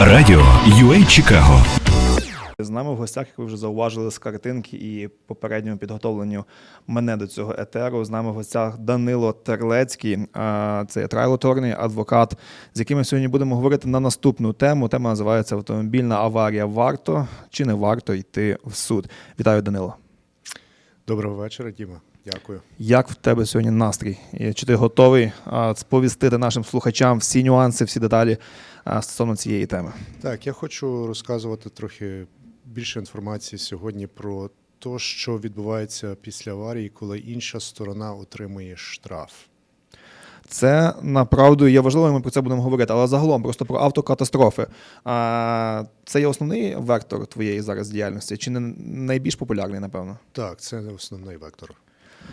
Радіо UA Чикаго. З нами в гостях, як ви вже зауважили з картинки і попередньому підготовленню мене до цього етеру. З нами в гостях Данило Терлецький, це є трайлоторний адвокат, з яким ми сьогодні будемо говорити на наступну тему. Тема називається Автомобільна аварія. Варто чи не варто йти в суд? Вітаю, Данило. Доброго вечора, Діма. Дякую. Як в тебе сьогодні настрій? Чи ти готовий сповістити нашим слухачам всі нюанси, всі деталі стосовно цієї теми? Так, я хочу розказувати трохи більше інформації сьогодні про те, що відбувається після аварії, коли інша сторона отримує штраф. Це направду є важливо, ми про це будемо говорити, але загалом просто про автокатастрофи. А, Це є основний вектор твоєї зараз діяльності, чи не найбільш популярний, напевно? Так, це основний вектор.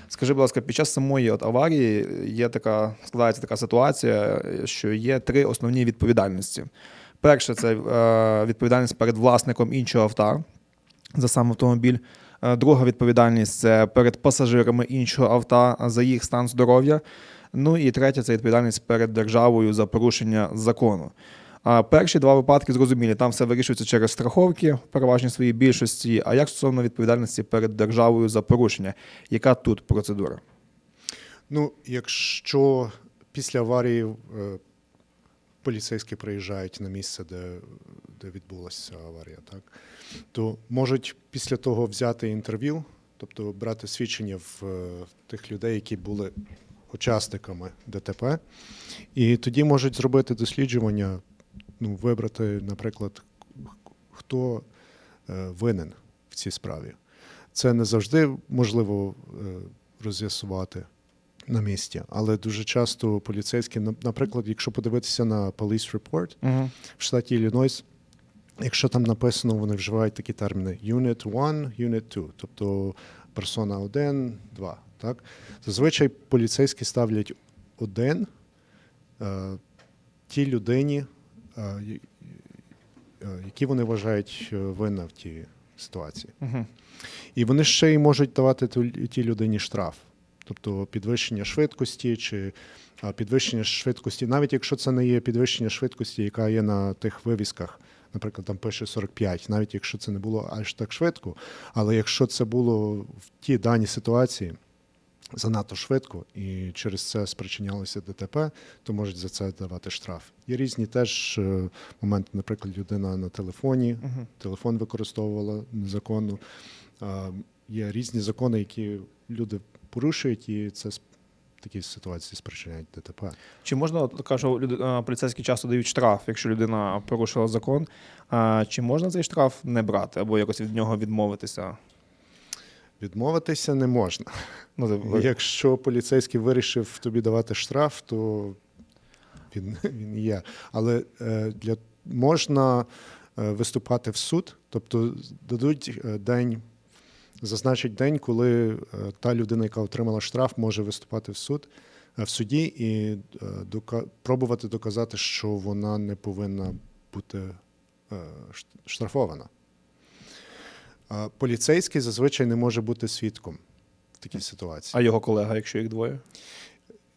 Скажи, будь ласка, під час самої от аварії є така, складається така ситуація, що є три основні відповідальності. Перше, це е, відповідальність перед власником іншого авто за сам автомобіль. Е, Друга відповідальність це перед пасажирами іншого авто за їх стан здоров'я. Ну і третя це відповідальність перед державою за порушення закону. А перші два випадки зрозумілі, там все вирішується через страховки переважній своїй більшості. А як стосовно відповідальності перед державою за порушення? Яка тут процедура? Ну, якщо після аварії е, поліцейські приїжджають на місце, де, де відбулася аварія, так, то можуть після того взяти інтерв'ю, тобто брати свідчення в е, тих людей, які були учасниками ДТП, і тоді можуть зробити досліджування, ну, вибрати, наприклад, хто е, винен в цій справі. Це не завжди можливо е, роз'ясувати на місці, але дуже часто поліцейські, наприклад, якщо подивитися на Police Report Угу. в штаті Іллінойс, якщо там написано, вони вживають такі терміни Unit 1, Unit 2, тобто персона 1, 2. Так? Зазвичай поліцейські ставлять один е, тій людині, які вони вважають е, винна в тій ситуації. Угу. І вони ще й можуть давати тій людині штраф, тобто підвищення швидкості чи підвищення швидкості, навіть якщо це не є підвищення швидкості, яка є на тих вивісках, наприклад, там пише 45, навіть якщо це не було аж так швидко, але якщо це було в тій даній ситуації занадто швидко і через це спричинялося ДТП, то можуть за це давати штраф. Є різні теж е, моменти, наприклад, людина на телефоні, Угу. телефон використовувала незаконно. Є різні закони, які люди порушують, і це такі ситуації спричиняють ДТП. Чи можна, що люди, поліцейські часто дають штраф, якщо людина порушила закон? Чи можна цей штраф не брати або якось від нього відмовитися? Відмовитися не можна. Ну, Якщо поліцейський вирішив тобі давати штраф, то він, він є. Але е, для, можна е, виступати в суд, тобто дадуть е, день, зазначить день, коли та людина, яка отримала штраф, може виступати в суд. В суді і дока- пробувати доказати, що вона не повинна бути штрафована. Поліцейський зазвичай не може бути свідком в такій ситуації. А його колега, якщо їх двоє?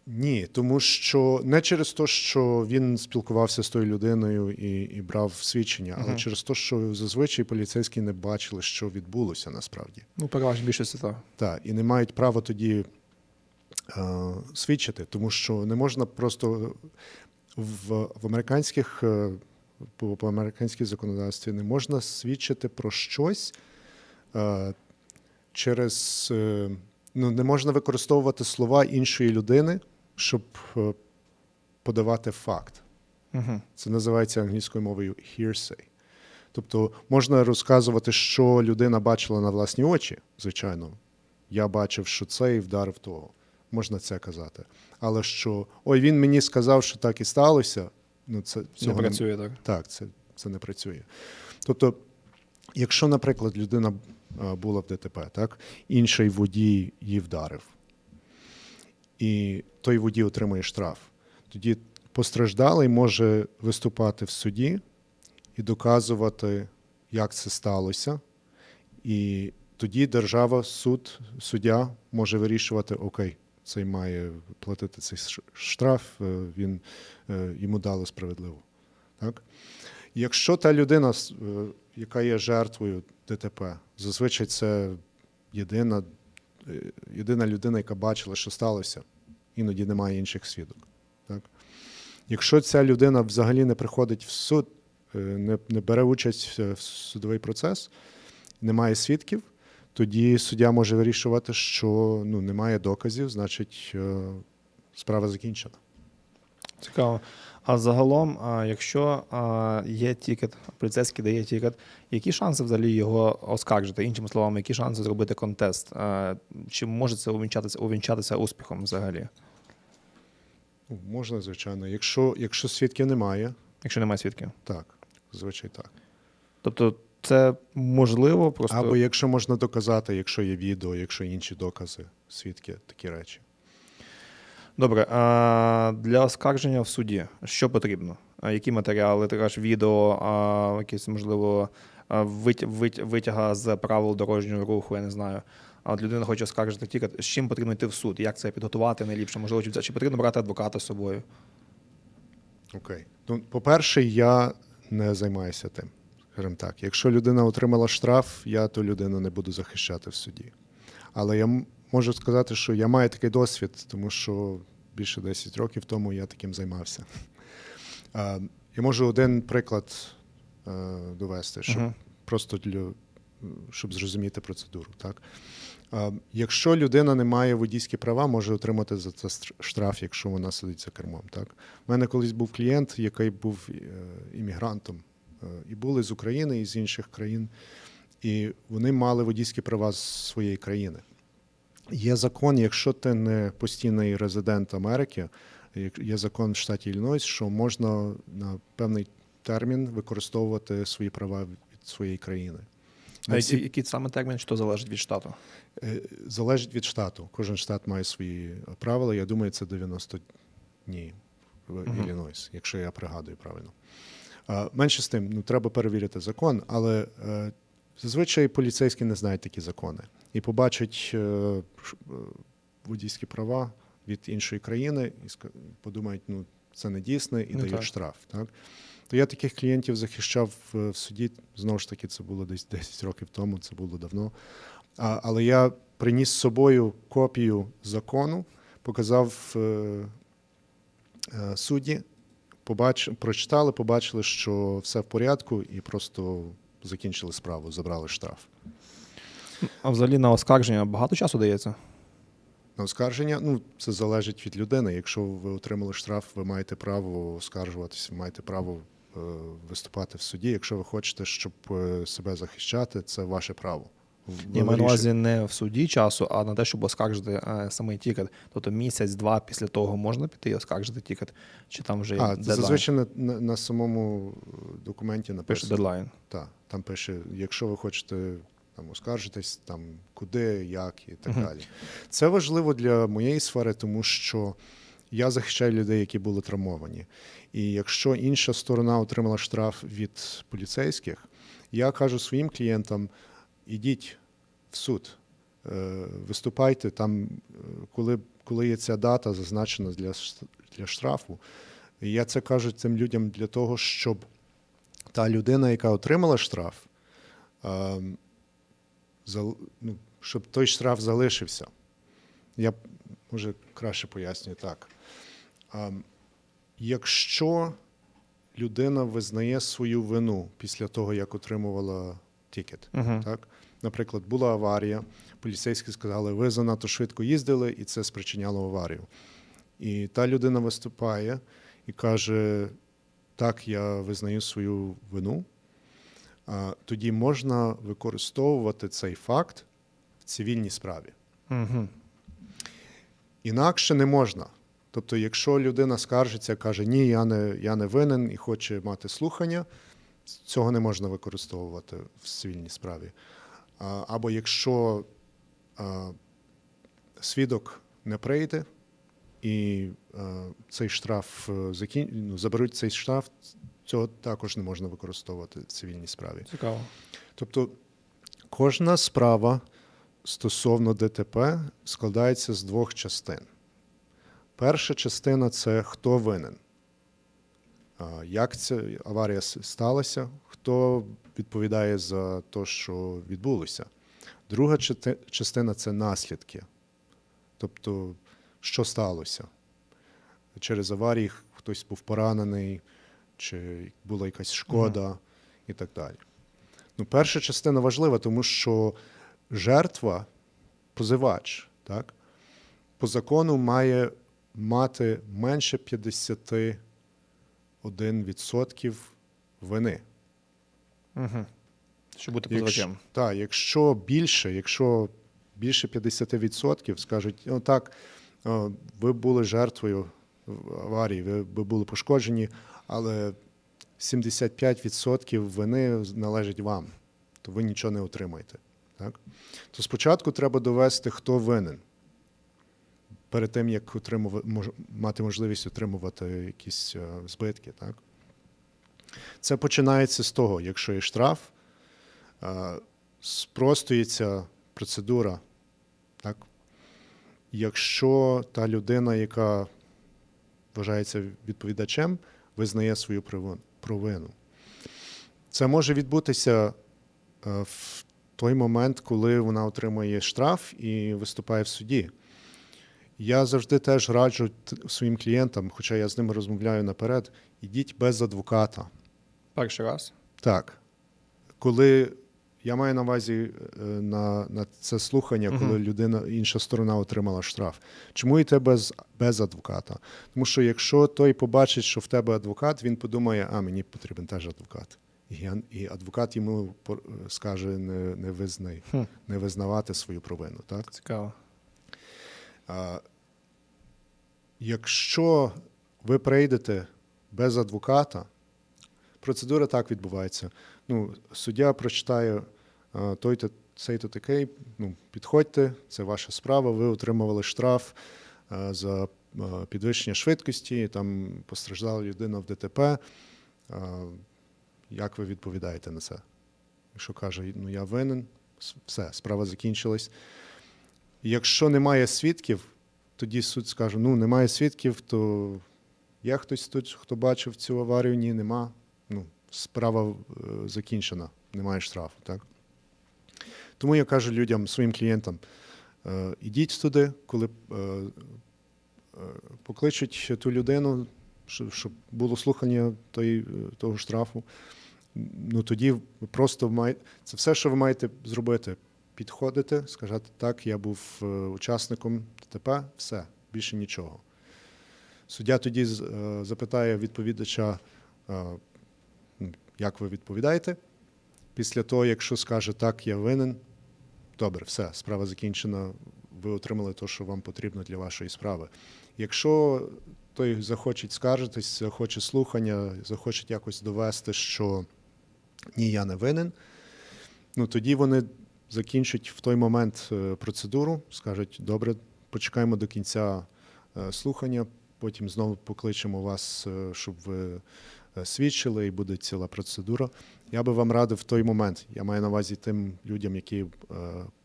Ні, тому що не через те, що він спілкувався з тою людиною і, і брав свідчення, але через те, що зазвичай поліцейські не бачили, що відбулося насправді. Ну, переважно більшості так. Так, і не мають права тоді е, свідчити, тому що не можна просто в, в американських е, по, по американській законодавстві не можна свідчити про щось через е, ну, не можна використовувати слова іншої людини, щоб е, подавати факт. Угу. Це називається англійською мовою hearsay. Тобто можна розказувати, що людина бачила на власні очі, звичайно. Я бачив, що цей вдарив того. Можна це казати. Але що ой, він мені сказав, що так і сталося. Ну, це Не цього працює так. так, це, це не працює. Тобто, якщо, наприклад, людина е, була в ДТП, так, інший водій її вдарив, і той водій отримує штраф, тоді постраждалий може виступати в суді і доказувати, як це сталося. І тоді держава, суд, суддя може вирішувати, окей, цей має платити цей штраф, е, він е, йому дали справедливо. Так? Якщо та людина, е, яка є жертвою ДТП, зазвичай це єдина, е, єдина людина, яка бачила, що сталося, іноді немає інших свідок. Так? Якщо ця людина взагалі не приходить в суд, е, не, не бере участь в судовий процес, немає свідків, тоді суддя може вирішувати, що ну, немає доказів, значить справа закінчена. Цікаво. А загалом, а, якщо а, є тікет, поліцейський дає тікет, які шанси взагалі його оскаржити? Іншими словами, які шанси зробити контест? А, Чи може це увінчатися, увінчатися успіхом взагалі, Ну, можна, звичайно. Якщо, якщо свідків немає, якщо немає свідків? так, зазвичай так. Тобто це можливо просто. Або якщо можна доказати, якщо є відео, якщо інші докази, свідки, такі речі. Добре, а для оскарження в суді що потрібно? Які матеріали? Ти кажеш відео, а якісь, можливо, витяга з правил дорожнього руху, я не знаю. А от людина хоче оскаржити тікет. З чим потрібно йти в суд? Як це підготувати найліпше? Можливо, чи, чи потрібно брати адвоката з собою? Окей. Ну, по-перше, я не займаюся тим. Скажімо так, якщо людина отримала штраф, я ту людину не буду захищати в суді. Але я можу сказати, що я маю такий досвід, тому що більше 10 років тому я таким займався. Я можу один приклад е, довести, щоб Мгм. просто для, щоб зрозуміти процедуру. Так? Якщо людина не має водійські права, може отримати за це штраф, якщо вона сидить за кермом. Так? У мене колись був клієнт, який був е, іммігрантом, е, і були з України і з інших країн, і вони мали водійські права з своєї країни. Є закон, якщо ти не постійний резидент Америки, є закон в штаті Іллінойс, що можна на певний термін використовувати свої права від своєї країни. А всі- який саме термін, що залежить від штату? Е, Залежить від штату. Кожен штат має свої правила. Я думаю, це 90 днів в Мгм. Іллінойс, якщо я пригадую правильно. Менше з тим, ну треба перевірити закон, але е, зазвичай поліцейські не знають такі закони і побачать е, е, водійські права від іншої країни і подумають, ну це не дійсне, і Ну, дають так. штраф. Так? То я таких клієнтів захищав в, в суді. Знову ж таки, це було десь 10 років тому, це було давно. А, але я приніс з собою копію закону, показав е, е, судді, побач, прочитали, побачили, що все в порядку, і просто закінчили справу, забрали штраф. А взагалі на оскарження багато часу дається? На оскарження, ну це залежить від людини. Якщо ви отримали штраф, ви маєте право оскаржуватися, ви маєте право е, виступати в суді. Якщо ви хочете, щоб е, себе захищати, це ваше право. Я маю на увазі не в суді часу, а на те, щоб оскаржити е, самий тікет. Тобто місяць-два після того можна піти і оскаржити тікет, чи там вже є А, це дедлайн? зазвичай на, на, на самому е, документі пише написано. дедлайн. Так, там пише, якщо ви хочете там оскаржитись, там куди, як і так далі. Це важливо для моєї сфери, тому що я захищаю людей, які були травмовані. І якщо інша сторона отримала штраф від поліцейських, я кажу своїм клієнтам: ідіть в суд, е, виступайте там, е, коли, коли є ця дата зазначена для, для штрафу. І я це кажу цим людям для того, щоб та людина, яка отримала штраф, ем, ну, щоб той штраф залишився. Я може краще пояснюю так. Ем, Якщо людина визнає свою вину після того, як отримувала тікет, Угу. так? Наприклад, була аварія, поліцейські сказали, ви занадто швидко їздили, і це спричиняло аварію. І та людина виступає і каже: так, я визнаю свою вину. А, Тоді можна використовувати цей факт в цивільній справі. Угу. Інакше не можна. Тобто, якщо людина скаржиться, каже, ні, я не, я не винен і хоче мати слухання, цього не можна використовувати в цивільній справі. Або якщо свідок не прийде і цей штраф е, закін... ну, заберуть цей штраф, цього також не можна використовувати в цивільній справі. Цікаво. Тобто кожна справа стосовно ДТП складається з двох частин. Перша частина це хто винен. Як ця аварія сталася, хто відповідає за те, що відбулося. Друга частина це наслідки. Тобто, що сталося. Через аварії хтось був поранений, чи була якась шкода і так далі. Ну, перша частина важлива, тому що жертва, позивач, так, по закону має мати менше 51% вини. Угу. Щоб бути позивачем. так, якщо більше, якщо більше 50% скажуть, ну так, ви були жертвою аварії, ви, ви були пошкоджені, але 75% вини належить вам, то ви нічого не отримаєте. Так? То спочатку треба довести, хто винен. Перед тим, як отримувати, мати можливість отримувати якісь е, збитки. Так? Це починається з того, якщо є штраф, е, спростується процедура. Так? Якщо та людина, яка вважається відповідачем, визнає свою провину. Це може відбутися е, в той момент, коли вона отримує штраф і виступає в суді. Я завжди теж раджу своїм клієнтам, хоча я з ними розмовляю наперед, ідіть без адвоката. Перший раз. Так. Коли я маю на увазі е, на, на це слухання, коли Мгм. людина, інша сторона отримала штраф. Чому йти без, без адвоката? Тому що якщо той побачить, що в тебе адвокат, він подумає, а мені потрібен теж адвокат. І, я, і адвокат йому пор- скаже не, не, визнай, Хм. не визнавати свою провину. Так? Цікаво. Якщо ви прийдете без адвоката, процедура так відбувається. Ну, суддя прочитає той-то, цей-то такий, ну, підходьте, це ваша справа, ви отримували штраф за підвищення швидкості, там постраждала людина в ДТП. Як ви відповідаєте на це? Якщо каже, ну я винен, все, справа закінчилась. Якщо немає свідків, тоді суд скаже: ну, немає свідків, то є хтось тут, хто бачив цю аварію? Ні, нема. Ну, справа е, закінчена, немає штрафу. Так? Тому я кажу людям, своїм клієнтам, е, ідіть туди, коли е, покличуть ту людину, щоб, було слухання того штрафу. Ну тоді просто маєте це все, що ви маєте зробити підходити, сказати, так, я був е, учасником ДТП, все, більше нічого. Суддя тоді е, запитає відповідача, е, ну, як ви відповідаєте. Після того, якщо скаже так, я винен, добре, все, справа закінчена, ви отримали те, що вам потрібно для вашої справи. Якщо той захоче скаржитись, захоче слухання, захоче якось довести, що ні, я не винен, ну тоді вони закінчать в той момент е, процедуру, скажуть, добре, почекаємо до кінця е, слухання, потім знову покличемо вас, е, щоб ви свідчили, і буде ціла процедура. Я би вам радив в той момент, я маю на увазі тим людям, які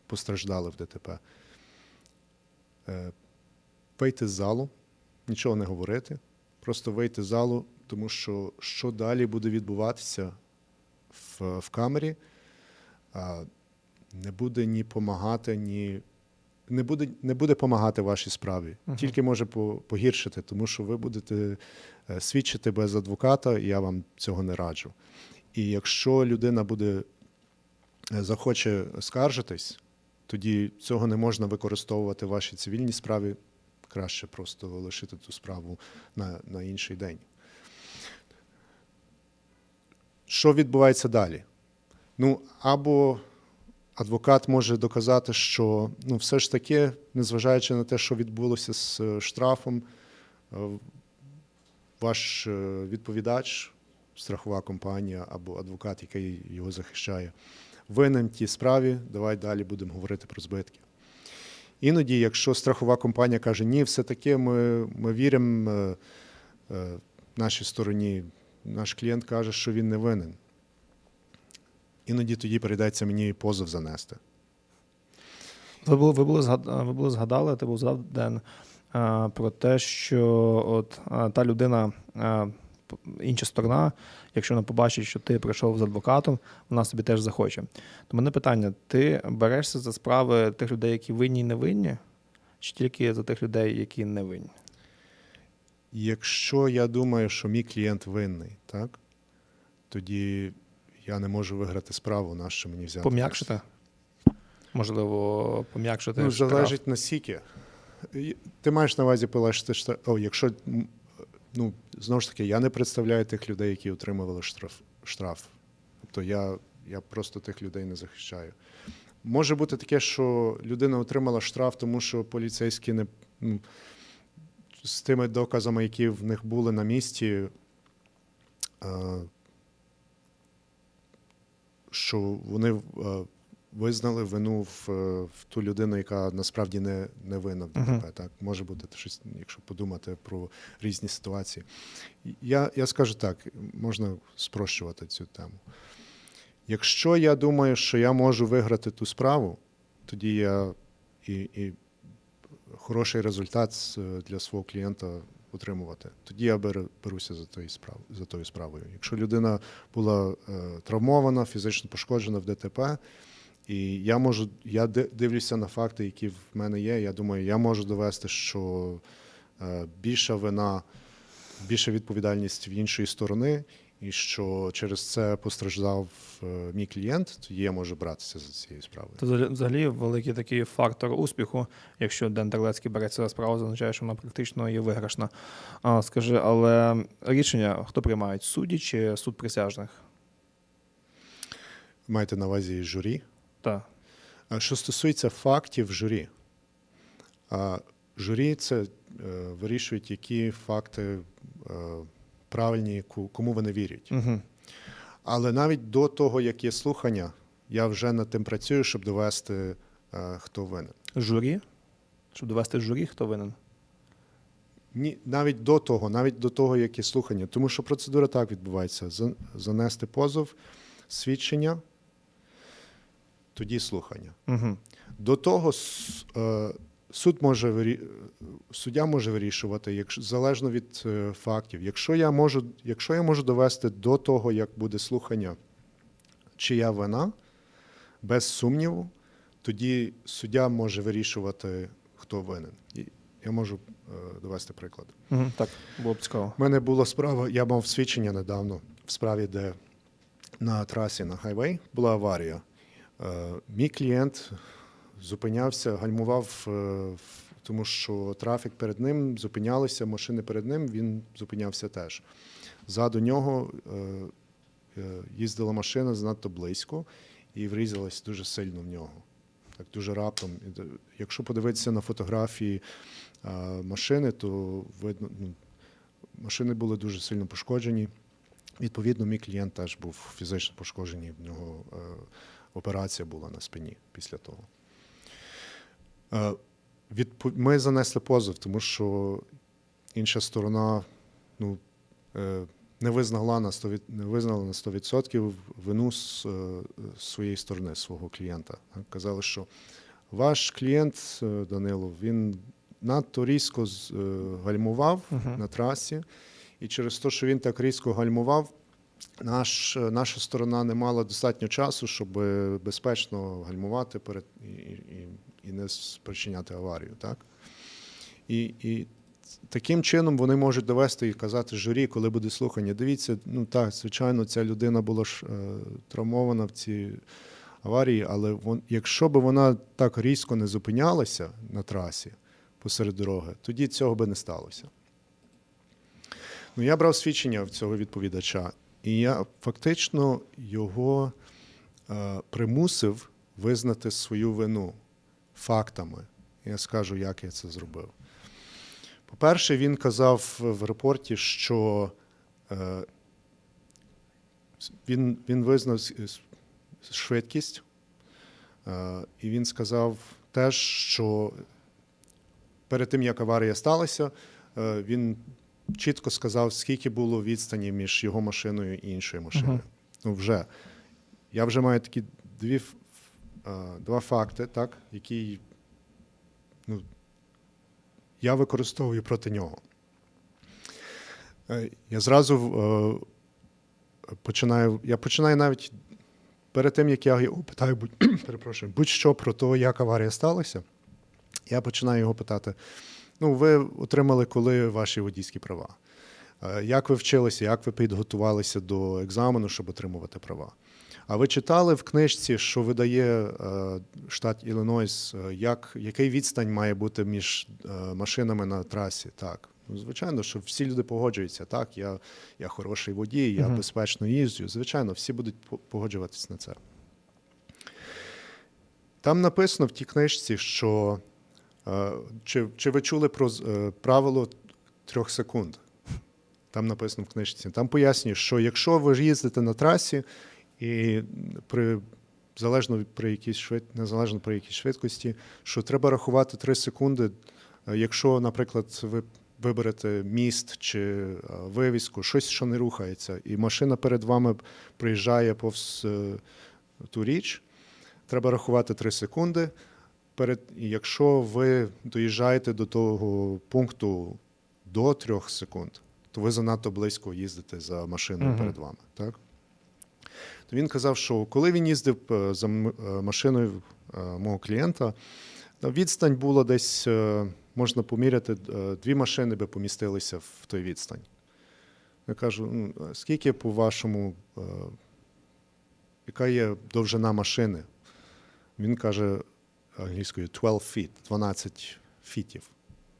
постраждали в ДТП. Вийти з залу, нічого не говорити, просто вийти з залу, тому що що далі буде відбуватися в, в камері, не буде ні помагати, ні. Не буде, не буде помагати вашій справі, Мгм. тільки може погіршити, тому що ви будете е, свідчити без адвоката, і я вам цього не раджу. І якщо людина буде е, захоче скаржитись, тоді цього не можна використовувати в вашій цивільній справі. Краще просто лишити ту справу на, на інший день. Що відбувається далі? Ну, або адвокат може доказати, що ну, все ж таки, незважаючи на те, що відбулося з е, штрафом, е, ваш е, відповідач, страхова компанія або адвокат, який його захищає, винен в тій справі, давай далі будемо говорити про збитки. Іноді, якщо страхова компанія каже, ні, все-таки ми, ми віримо нашій стороні, наш клієнт каже, що він не винен. Іноді тоді прийдеться мені позов занести. Ви були, ви були, згад- ви були згадали, ти був згадав Ден, про те, що от та людина інша сторона, якщо вона побачить, що ти прийшов з адвокатом, вона собі теж захоче. То мене питання: ти берешся за справи тих людей, які винні і не винні, чи тільки за тих людей, які не винні? Якщо я думаю, що мій клієнт винний, так, тоді я не можу виграти справу, на що мені взяти. Пом'якшити? Можливо, пом'якшити. Ну, штраф? залежить наскільки. І- Ти маєш на увазі полегшити штраф. О, якщо, ну, знову ж таки, я не представляю тих людей, які отримували штраф. штраф. Тобто я, я просто тих людей не захищаю. Може бути таке, що людина отримала штраф, тому що поліцейські не ну, з тими доказами, які в них були на місці, що вони е, визнали вину в, е, в ту людину, яка насправді не, не винна в ДТП. Так може бути щось, якщо подумати про різні ситуації. Я, я скажу так: можна спрощувати цю тему. Якщо я думаю, що я можу виграти ту справу, тоді я і, і хороший результат для свого клієнта отримувати. Тоді я беру, беруся за тою справ, за тою справою. Якщо людина була е, травмована, фізично пошкоджена в ДТП, і я можу, я дивлюся на факти, які в мене є. Я думаю, я можу довести, що е, більша вина, більша відповідальність в іншої сторони, і що через це постраждав е, мій клієнт, то я можу братися за цією справою. Це взагалі- великий такий фактор успіху. Якщо Ден Терлецький береться за справу, це означає, що вона практично є виграшна. А, скажи, але рішення хто приймають? Судді чи суд присяжних? Маєте на увазі журі? Так. А Що стосується фактів журі, а, журі це е, вирішують, які факти е, правильні, кому вони вірять. Угу. Але навіть до того, як є слухання, я вже над тим працюю, щоб довести, е, хто винен. Журі? Щоб довести журі, хто винен? Ні, навіть до того, навіть до того, як є слухання. Тому що процедура так відбувається: занести позов, свідчення, тоді слухання. Угу. До того е, суд може суддя може вирішувати, якщо залежно від е, фактів. Якщо я можу, якщо я можу довести до того, як буде слухання, чия вина, без сумніву, тоді суддя може вирішувати, хто винен. Я можу е, довести приклад. Угу. Так, було б цікаво. У мене була справа, я мав свідчення недавно в справі, де на трасі на хайвей була аварія. Е, Мій клієнт зупинявся, гальмував, е, тому що трафік перед ним зупинялися, машини перед ним, він зупинявся теж. Ззаду нього е, е, їздила машина занадто близько і врізалась дуже сильно в нього. Так дуже раптом. Якщо подивитися на фотографії машини, то видно, ну, машини були дуже сильно пошкоджені. Відповідно, мій клієнт теж був фізично пошкоджений. В нього операція була на спині після того. Е, Ми занесли позов, тому що інша сторона ну, е, не визнала на 100%, не визнала на 100% вину з е, своєї сторони, свого клієнта. Казали, що ваш клієнт Данило, він надто різко гальмував Мгм. на трасі, і через те, що він так різко гальмував, наш, наша сторона не мала достатньо часу, щоб безпечно гальмувати перед, і, і, і не спричиняти аварію. Так? І, і таким чином вони можуть довести і казати журі, коли буде слухання. Дивіться, ну так, звичайно, ця людина була ж е, травмована в цій аварії, але вон, якщо б вона так різко не зупинялася на трасі посеред дороги, тоді цього би не сталося. Ну, я брав свідчення в цього відповідача, і я фактично його е, примусив визнати свою вину фактами. Я скажу, як я це зробив. По-перше, він казав в репорті, що е, він, він визнав швидкість, е, і він сказав теж, що перед тим, як аварія сталася, він чітко сказав, скільки було відстані між його машиною і іншою машиною. Мгм. Ну, вже. Я вже маю такі дві, два факти, так, які ну, я використовую проти нього. Е, Я зразу е, починаю. Я починаю навіть перед тим, як я його питаю, будь, перепрошую, будь-що про те, як аварія сталася. Я починаю його питати: ну, ви отримали коли ваші водійські права? Е, Як ви вчилися, як ви підготувалися до екзамену, щоб отримувати права? А ви читали в книжці, що видає е, штат Іллінойс, е, як, який відстань має бути між машинами на трасі? Так. Ну, звичайно, що всі люди погоджуються. Так, я, я хороший водій, я Мгм. безпечно їжджу. Звичайно, всі будуть погоджуватись на це. Там написано в тій книжці, що чи, чи ви чули про е, правило трьох секунд? Там написано в книжці. Там пояснює, що якщо ви їздите на трасі і при залежно при якійсь швид... незалежно при якій швидкості, що треба рахувати 3 секунди. Е, Якщо, наприклад, ви виберете міст чи е, вивіску, щось, що не рухається, і машина перед вами приїжджає повз е, ту річ, треба рахувати 3 секунди. Перед, якщо ви доїжджаєте до того пункту до 3 секунд, то ви занадто близько їздите за машиною Мгм. перед вами. Так? То він казав, що коли він їздив е, за е, машиною е, мого клієнта, відстань була десь, можна поміряти, дві машини би помістилися в той відстань. Я кажу, «Ну, скільки по-вашому, е, яка є довжина машини? Він каже англійською 12 feet, 12 фітів,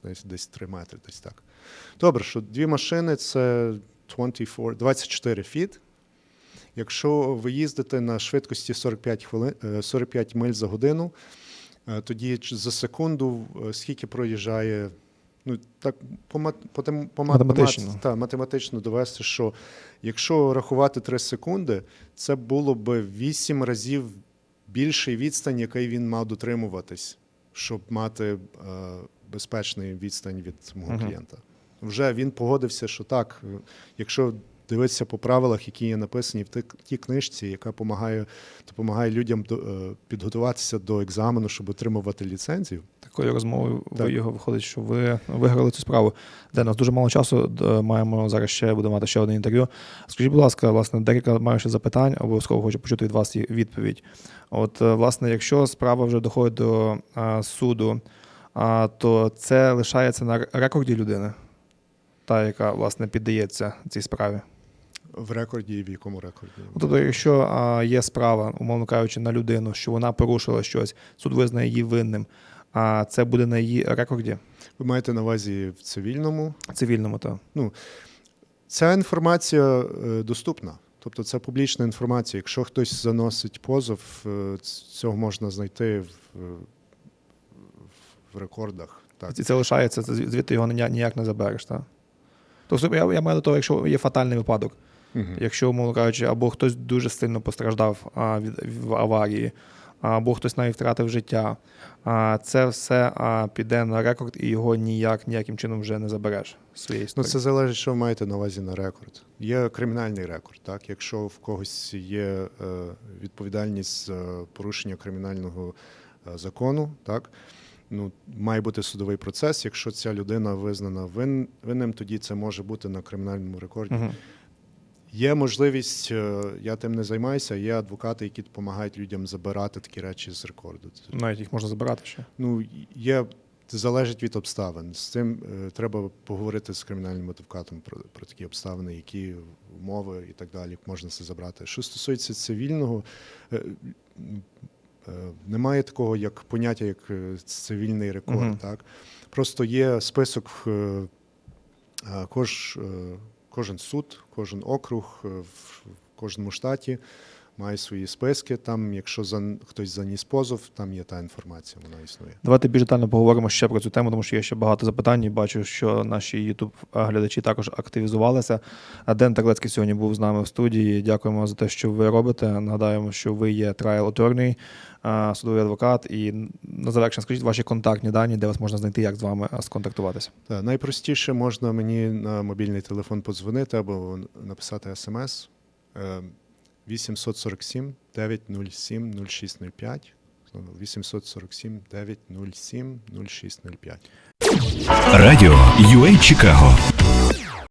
десь, десь 3 метри, десь так. Добре, що дві машини це 24, 24 фіт. Якщо ви їздите на швидкості 45, хвилин, е, 45 миль за годину, е, тоді за секунду е, скільки проїжджає, ну так по, мат, по, по Математично. мат- та, математично довести, що якщо рахувати 3 секунди, це було би 8 разів більший відстань, який він мав дотримуватись, щоб мати е, безпечний відстань від мого клієнта. Вже він погодився, що так, якщо дивитися по правилах, які є написані в тій книжці, яка допомагає, допомагає людям до, е, підготуватися до екзамену, щоб отримувати ліцензію. Такою розмовою Так. ви його виходить, що ви виграли цю справу. Де нас дуже мало часу. Маємо зараз ще будемо мати ще одне інтерв'ю. Скажіть, будь ласка, власне, декілька маю ще запитань, обов'язково хочу почути від вас відповідь. От, е, власне, якщо справа вже доходить до а, суду, а, то це лишається на рекорді людини, та, яка власне піддається цій справі. В рекорді і в якому рекорді? Ну, Тобто, якщо а, є справа, умовно кажучи, на людину, що вона порушила щось, суд визнає її винним, а це буде на її рекорді Ви маєте на увазі в цивільному? цивільному, то Ця інформація е, доступна. Тобто це публічна інформація. Якщо хтось заносить позов, е, цього можна знайти в, в рекордах. Так. і це лишається, це звідти його ніяк, не забереш. Так? Тобто я, я маю до того, якщо є фатальний випадок, Мгм. якщо, умовно кажучи, або хтось дуже сильно постраждав а, від, в аварії, або хтось навіть втратив життя, це все піде на рекорд і його ніяк ніяким чином вже не забереш своєї Ну, це залежить, що ви маєте на увазі на рекорд. Є кримінальний рекорд. Так? Якщо в когось є е, відповідальність за порушення кримінального е, закону, так? Ну, має бути судовий процес. Якщо ця людина визнана вин, винним, тоді це може бути на кримінальному рекорді. Мгм. Є можливість, е, я тим не займаюся, є адвокати, які допомагають людям забирати такі речі з рекорду. Навіть їх можна забирати ще. Ну, є, це залежить від обставин. З цим е, треба поговорити з кримінальним адвокатом про, про такі обставини, які умови і так далі як можна це забрати. Що стосується цивільного, е, немає такого як поняття, як цивільний рекорд. Мгм. Так? Просто є список кож, кожен суд, кожен округ е, в в кожному штаті має свої списки. Там, якщо за, хтось заніс позов, там є та інформація, вона існує. Давайте більш детально поговоримо ще про цю тему, тому що є ще багато запитань. і Бачу, що наші youtube глядачі також активізувалися. Ден Терлецький сьогодні був з нами в студії. Дякуємо за те, що ви робите. Нагадаємо, що ви є trial attorney, судовий адвокат. І на завершення скажіть ваші контактні дані, де вас можна знайти, як з вами сконтактуватися. Так, найпростіше можна мені на мобільний телефон подзвонити або написати смс е, 847 907 0605. Знову 847 907 0605. Радіо UA Чикаго